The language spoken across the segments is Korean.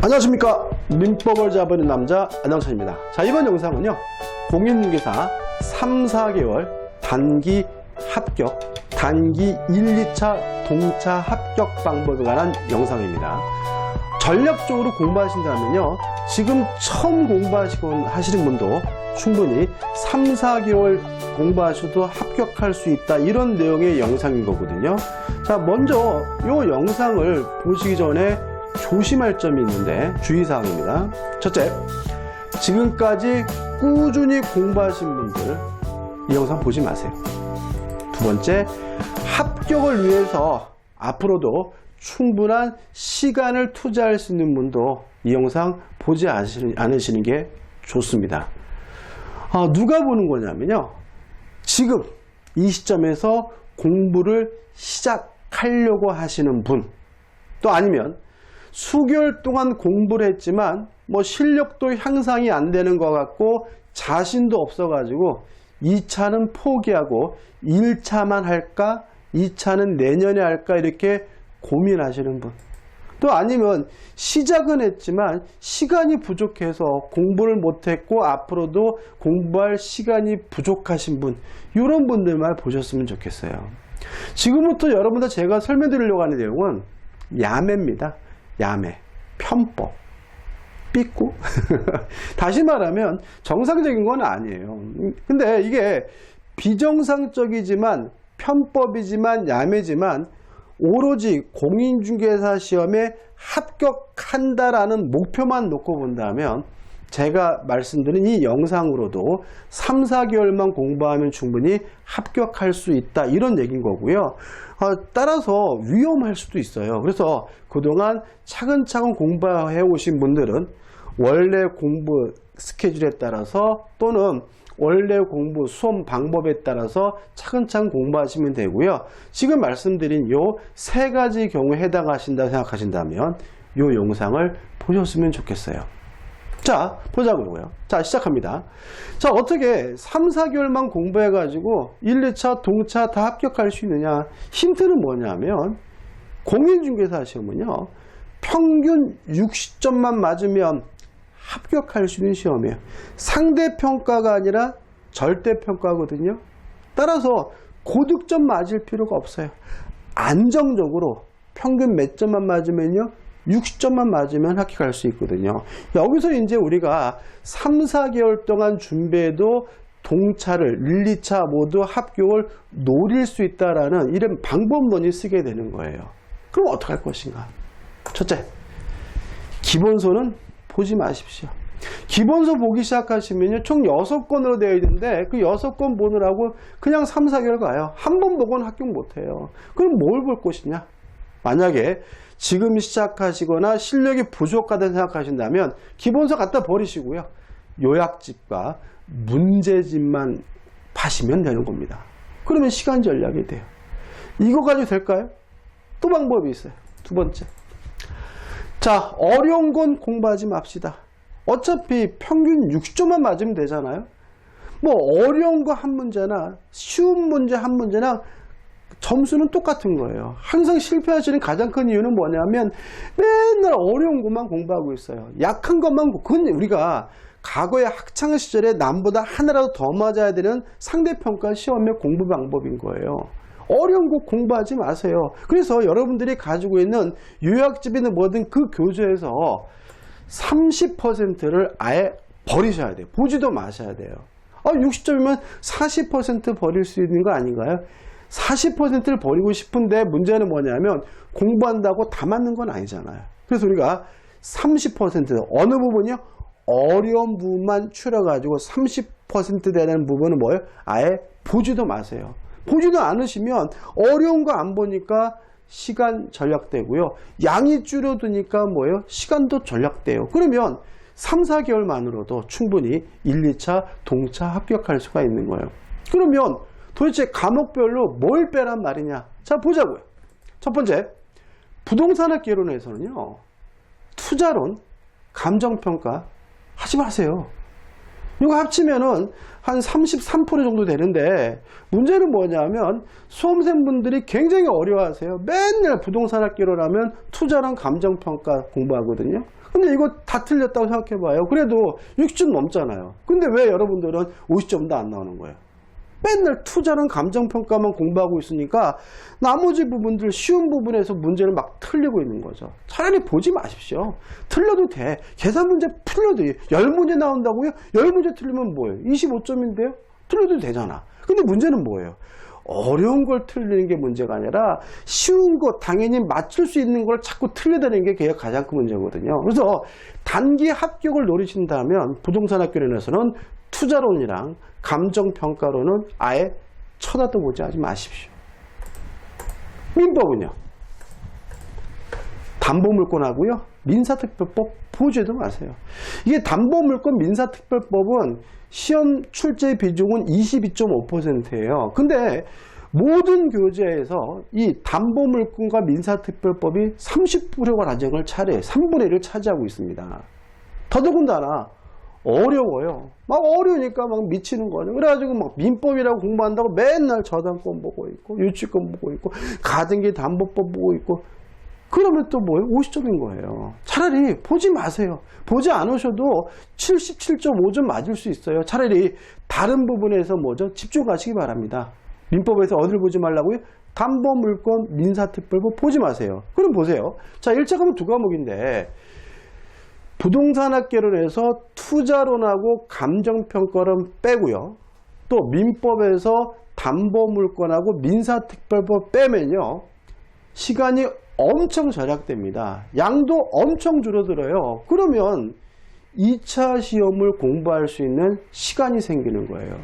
안녕하십니까. 민법을 잡은 남자 안영찬입니다. 자 이번 영상은요. 공인중개사 3, 4개월 단기 합격 단기 1, 2차 동차 합격 방법에 관한 영상입니다. 전략적으로 공부하신다면요. 지금 처음 공부하시곤 하시는 분도 충분히 3, 4개월 공부하셔도 합격할 수 있다 이런 내용의 영상인 거거든요 자 먼저 이 영상을 보시기 전에 조심할 점이 있는데 주의사항입니다. 첫째, 지금까지 꾸준히 공부하신 분들 이 영상 보지 마세요. 두 번째, 합격을 위해서 앞으로도 충분한 시간을 투자할 수 있는 분도 이 영상 보지 않으시는, 게 좋습니다. 아, 누가 보는 거냐면요. 지금 이 시점에서 공부를 시작하려고 하시는 분, 또 아니면 수개월 동안 공부를 했지만 뭐 실력도 향상이 안 되는 것 같고 자신도 없어가지고 2차는 포기하고 1차만 할까 2차는 내년에 할까 이렇게 고민하시는 분. 또 아니면 시작은 했지만 시간이 부족해서 공부를 못했고 앞으로도 공부할 시간이 부족하신 분 이런 분들만 보셨으면 좋겠어요. 지금부터 여러분들 제가 설명드리려고 하는 내용은 야매입니다. 야매, 편법, 삐꾸. 다시 말하면 정상적인 건 아니에요. 근데 이게 비정상적이지만 편법이지만 야매지만 오로지 공인중개사 시험에 합격한다라는 목표만 놓고 본다면 제가 말씀드린 이 영상으로도 3, 4개월만 공부하면 충분히 합격할 수 있다 이런 얘기인 거고요. 어, 따라서 위험할 수도 있어요. 그래서 그동안 차근차근 공부해 오신 분들은 원래 공부 스케줄에 따라서 또는 원래 공부 수험 방법에 따라서 차근차근 공부하시면 되고요. 지금 말씀드린 요 세 가지 경우에 해당하신다 생각하신다면 요 영상을 보셨으면 좋겠어요. 자, 보자고요. 자, 시작합니다. 자, 어떻게 3, 4개월만 공부해 가지고 1, 2차, 동차 다 합격할 수 있느냐? 힌트는 뭐냐면, 공인중개사 시험은요, 평균 60점만 맞으면 합격할 수 있는 시험이에요. 상대평가가 아니라 절대평가거든요. 따라서 고득점 맞을 필요가 없어요. 안정적으로 평균 몇 점만 맞으면요, 60점만 맞으면 합격할 수 있거든요. 여기서 이제 우리가 3, 4개월 동안 준비해도 동차를 1, 2차 모두 합격을 노릴 수 있다라는 이런 방법론이 쓰게 되는 거예요. 그럼 어떻게 할 것인가? 첫째, 기본서는 보지 마십시오. 기본서 보기 시작하시면요, 총 6건으로 되어 있는데, 그 6건 보느라고 그냥 3, 4개월 가요. 한 번 보고는 합격 못 해요. 그럼 뭘 볼 것이냐? 만약에 지금 시작하시거나 실력이 부족하다고 생각하신다면 기본서 갖다 버리시고요. 요약집과 문제집만 파시면 되는 겁니다. 그러면 시간 전략이 돼요. 이거 가지고 될까요? 또 방법이 있어요. 두 번째. 자, 어려운 건 공부하지 맙시다. 어차피 평균 60점만 맞으면 되잖아요. 뭐 어려운 거 한 문제나 쉬운 문제 한 문제나 점수는 똑같은 거예요. 항상 실패하시는 가장 큰 이유는 뭐냐면 맨날 어려운 것만 공부하고 있어요. 약한 것만 공- 그건 우리가 과거의 학창 시절에 남보다 하나라도 더 맞아야 되는 상대평가 시험의 공부 방법인 거예요. 어려운 거 공부하지 마세요. 그래서 여러분들이 가지고 있는 요약집이든 뭐든 그 교재에서 30%를 아예 버리셔야 돼요. 보지도 마셔야 돼요. 아, 60점이면 40% 버릴 수 있는 거 아닌가요? 40%를 버리고 싶은데 문제는 뭐냐면 공부한다고 다 맞는 건 아니잖아요. 그래서 우리가 30% 어느 부분이요? 어려운 부분만 추려가지고 30% 되는 부분은 뭐예요? 아예 보지도 마세요. 보지도 않으시면 어려운 거 안 보니까 시간 전략되고요. 양이 줄어드니까 뭐예요? 시간도 전략돼요. 그러면 3, 4개월 만으로도 충분히 1, 2차 동차 합격할 수가 있는 거예요. 그러면 도대체 과목별로 뭘 빼란 말이냐? 자, 보자고요. 첫 번째, 부동산학 개론에서는요, 투자론, 감정평가 하지 마세요. 이거 합치면은 한 33% 정도 되는데 문제는 뭐냐면 수험생분들이 굉장히 어려워하세요. 맨날 부동산 학기로라면 투자랑 감정평가 공부하거든요. 근데 이거 다 틀렸다고 생각해봐요. 그래도 60점 넘잖아요. 근데 왜 여러분들은 50점도 안 나오는 거예요? 맨날 투자랑 감정평가만 공부하고 있으니까 나머지 부분들 쉬운 부분에서 문제를 막 틀리고 있는 거죠. 차라리 보지 마십시오. 틀려도 돼. 계산 문제 풀려도 돼요. 10문제 나온다고요? 10문제 틀리면 뭐예요? 25점인데요? 틀려도 되잖아. 근데 문제는 뭐예요? 어려운 걸 틀리는 게 문제가 아니라 쉬운 거 당연히 맞출 수 있는 걸 자꾸 틀려다니는 게 그게 가장 큰 문제거든요. 그래서 단기 합격을 노리신다면 부동산 학교론에서는 투자론이랑 감정평가로는 아예 쳐다도 보지 하지 마십시오. 민법은요. 담보물권하고요. 민사특별법 보지도 마세요. 이게 담보물권 민사특별법은 시험 출제 비중은 22.5%예요. 근데 모든 교재에서 이 담보물권과 민사특별법이 30%가 라정을 차례 3분의 1을 차지하고 있습니다. 더더군다나 어려워요. 막 어려우니까 막 미치는 거죠. 그래가지고 막 민법이라고 공부한다고 맨날 저당권 보고 있고 유치권 보고 있고 가등기 담보법 보고 있고 그러면 또 뭐예요? 50점인 거예요. 차라리 보지 마세요. 보지 않으셔도 77.5점 맞을 수 있어요. 차라리 다른 부분에서 뭐죠? 집중하시기 바랍니다. 민법에서 어딜 보지 말라고요? 담보물권, 민사특별법 보지 마세요. 그럼 보세요. 자, 1차 과목 두 과목인데 부동산 학계론에서 투자론하고 감정평가론 빼고요. 또 민법에서 담보물권하고 민사특별법 빼면요. 시간이 엄청 절약됩니다. 양도 엄청 줄어들어요. 그러면 2차 시험을 공부할 수 있는 시간이 생기는 거예요.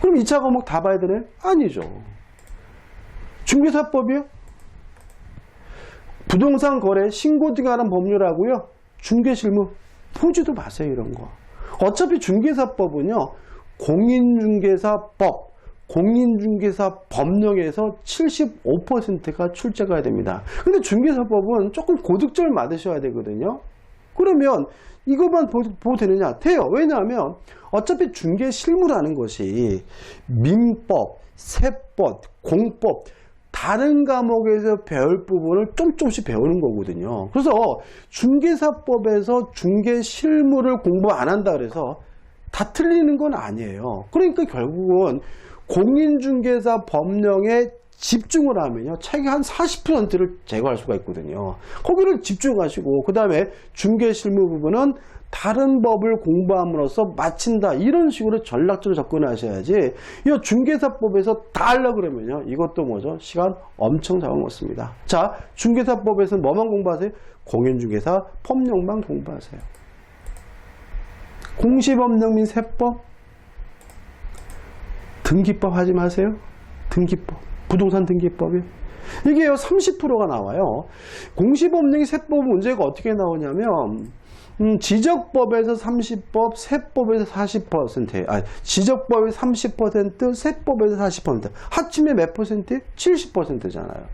그럼 2차 과목 다 봐야 되나요? 아니죠. 중개사법이요? 부동산 거래 신고 등하는 법률하고요. 중개실무 보지도 마세요 이런 거. 어차피 중개사법은요. 공인중개사법, 공인중개사 법령에서 75%가 출제가 됩니다. 근데 중개사법은 조금 고득점을 맞으셔야 되거든요. 그러면 이것만 보도 되느냐? 돼요. 왜냐하면 어차피 중개 실무라는 것이 민법, 세법, 공법 다른 과목에서 배울 부분을 좀 조금씩 배우는 거거든요. 그래서 중개사법에서 중개 실무를 공부 안 한다 그래서 다 틀리는 건 아니에요. 그러니까 결국은 공인중개사 법령에 집중을 하면요. 책의 한 40%를 제거할 수가 있거든요. 거기를 집중하시고 그 다음에 중개실무 부분은 다른 법을 공부함으로써 마친다. 이런 식으로 전략적으로 접근하셔야지 이 중개사법에서 다 하려고 그러면요. 이것도 뭐죠? 시간 엄청 잡아먹습니다. 자, 중개사법에서는 뭐만 공부하세요? 공인중개사 법령만 공부하세요. 공시법령 및 세법 등기법 하지 마세요. 등기법. 부동산 등기법이. 이게요, 30%가 나와요. 공시법령이 세법 문제가 어떻게 나오냐면, 음, 지적법에서 30법, 세법에서 40%, 아, 지적법에서 30%, 세법에서 40%. 합치면 몇 퍼센트? 70%잖아요.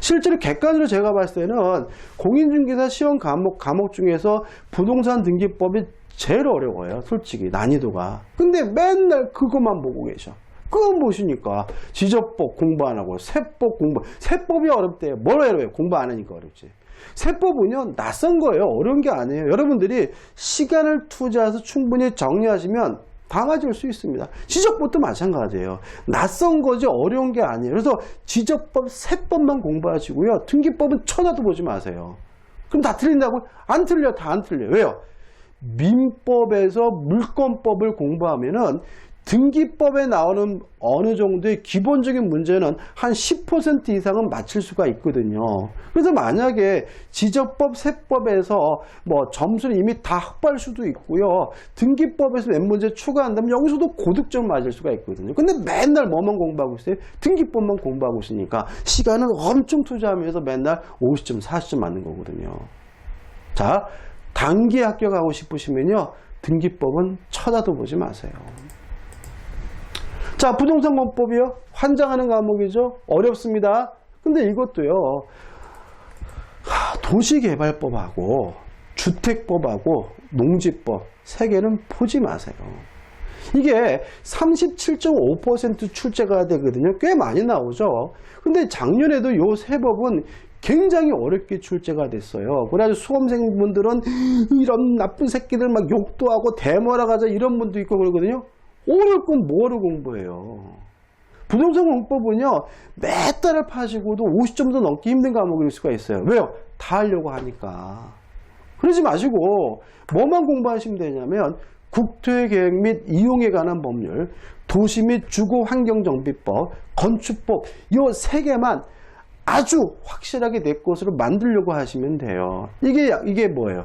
실제로 객관으로 제가 봤을 때는 공인중개사 시험 과목, 과목 중에서 부동산 등기법이 제일 어려워요. 솔직히 난이도가. 근데 맨날 그것만 보고 계셔. 그거 보시니까 지적법 공부 안 하고 세법 공부 세법이 어렵대요. 뭘 어려워요? 공부 안 하니까 어렵지. 세법은요 낯선 거예요. 어려운 게 아니에요. 여러분들이 시간을 투자해서 충분히 정리하시면 다 맞을 수 있습니다. 지적법도 마찬가지예요. 낯선 거지 어려운 게 아니에요. 그래서 지적법 세법만 공부하시고요. 등기법은 쳐다도 보지 마세요. 그럼 다 틀린다고? 안 틀려. 다 안 틀려. 왜요? 민법에서 물권법을 공부하면은 등기법에 나오는 어느 정도의 기본적인 문제는 한 10% 이상은 맞출 수가 있거든요. 그래서 만약에 지적법, 세법에서 뭐 점수는 이미 다 확보할 수도 있고요. 등기법에서 몇 문제 추가한다면 여기서도 고득점 맞을 수가 있거든요. 근데 맨날 뭐만 공부하고 있어요? 등기법만 공부하고 있으니까 시간을 엄청 투자하면서 맨날 50점, 40점 맞는 거거든요. 자, 단기 합격하고 싶으시면요. 등기법은 쳐다도 보지 마세요. 자, 부동산 건법이요. 환장하는 과목이죠. 어렵습니다. 근데 이것도요. 하, 도시개발법하고 주택법하고 농지법 세 개는 보지 마세요. 이게 37.5% 출제가 되거든요. 꽤 많이 나오죠. 근데 작년에도 요 세 법은 굉장히 어렵게 출제가 됐어요. 그래가지고 수험생분들은 이런 나쁜 새끼들 막 욕도 하고 대모라 가자 이런 분도 있고 그러거든요. 오늘 건 뭐를 공부해요? 부동산 공법은요, 몇 달을 파시고도 50점도 넘기 힘든 과목일 수가 있어요. 왜요? 다 하려고 하니까. 그러지 마시고, 뭐만 공부하시면 되냐면, 국토의 계획 및 이용에 관한 법률, 도시 및 주거 환경 정비법, 건축법, 요세 개만 아주 확실하게 내 것으로 만들려고 하시면 돼요. 이게, 이게 뭐예요?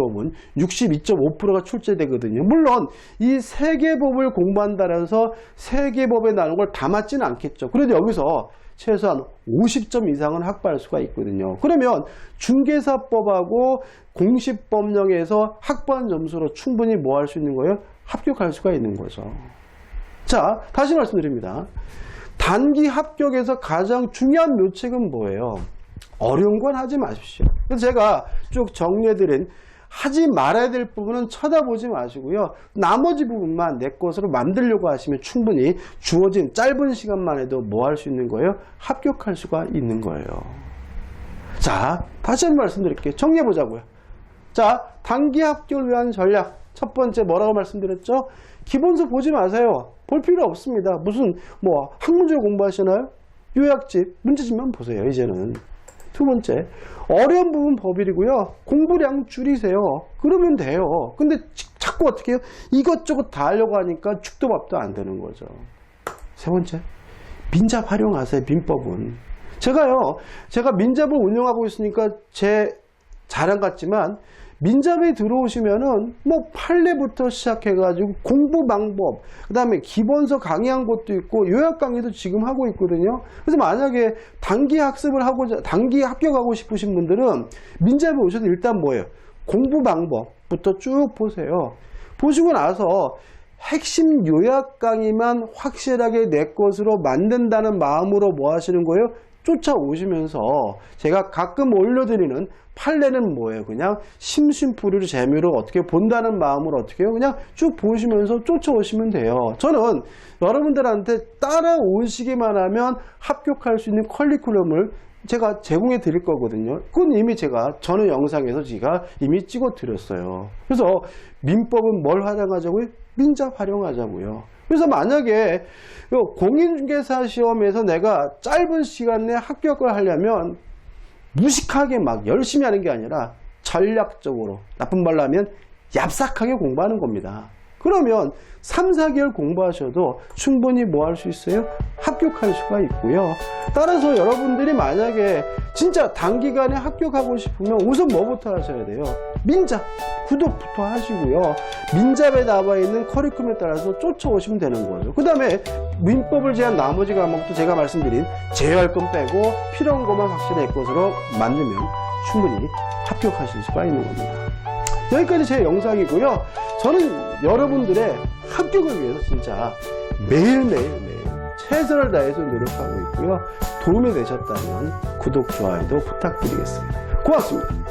법은 62.5%가 출제되거든요. 물론, 이세개 법을 공부한다고 해서 세개 법에 나오는 걸 다 맞지는 않겠죠. 그래도 여기서 최소한 50점 이상은 확보할 수가 있거든요. 그러면 중개사법하고 공시법령에서 확보한 점수로 충분히 뭐 할 수 있는 거예요? 합격할 수가 있는 거죠. 자, 다시 말씀드립니다. 단기 합격에서 가장 중요한 묘책은 뭐예요? 어려운 건 하지 마십시오. 그래서 제가 쭉 정리해드린 하지 말아야 될 부분은 쳐다보지 마시고요. 나머지 부분만 내 것으로 만들려고 하시면 충분히 주어진 짧은 시간만 해도 뭐 할 수 있는 거예요? 합격할 수가 있는 거예요. 자, 다시 한번 말씀드릴게요. 정리해보자고요. 자, 단기 합격을 위한 전략. 첫 번째 뭐라고 말씀드렸죠? 기본서 보지 마세요. 볼 필요 없습니다. 무슨 뭐 학문적 공부하시나요? 요약집, 문제집만 보세요. 이제는. 두 번째, 어려운 부분 법일이고요. 공부량 줄이세요. 그러면 돼요. 근데 자꾸 어떻게 해요? 이것저것 다 하려고 하니까 죽도 밥도 안 되는 거죠. 세 번째, 민잡 활용하세요. 민법은. 제가요, 제가 민잡을 운영하고 있으니까 제 자랑 같지만 민잡에 들어오시면은 뭐 판례부터 시작해가지고 공부 방법, 그 다음에 기본서 강의한 것도 있고 요약 강의도 지금 하고 있거든요. 그래서 만약에 단기 학습을 하고자, 단기 합격하고 싶으신 분들은 민잡에 오셔서 일단 뭐예요? 공부 방법부터 쭉 보세요. 보시고 나서 핵심 요약 강의만 확실하게 내 것으로 만든다는 마음으로 뭐 하시는 거예요? 쫓아오시면서 제가 가끔 올려드리는 판례는 뭐예요? 그냥 심심풀이로 재미로 어떻게 본다는 마음으로 어떻게 해요? 그냥 쭉 보시면서 쫓아오시면 돼요. 저는 여러분들한테 따라오시기만 하면 합격할 수 있는 컬리큘럼을 제가 제공해 드릴 거거든요. 그건 이미 제가 전에 영상에서 제가 이미 찍어 드렸어요. 그래서 민법은 뭘 활용하자고요? 민자 활용하자고요. 그래서 만약에 공인중개사 시험에서 내가 짧은 시간 내에 합격을 하려면 무식하게 막 열심히 하는 게 아니라 전략적으로 나쁜 말로 하면 얍삭하게 공부하는 겁니다. 그러면 3, 4개월 공부하셔도 충분히 뭐 할 수 있어요? 합격할 수가 있고요. 따라서 여러분들이 만약에 진짜 단기간에 합격하고 싶으면 우선 뭐부터 하셔야 돼요? 민잡, 구독부터 하시고요. 민잡에 나와 있는 커리큘럼에 따라서 쫓아오시면 되는 거죠. 그 다음에 민법을 제한 나머지 과목도 제가 말씀드린 제외할 건 빼고 필요한 것만 확실히 내 것으로 만들면 충분히 합격하실 수가 있는 겁니다. 여기까지 제 영상이고요. 저는 여러분들의 합격을 위해서 진짜 매일매일 매일 최선을 다해서 노력하고 있고요. 도움이 되셨다면 구독, 좋아요도 부탁드리겠습니다. 고맙습니다.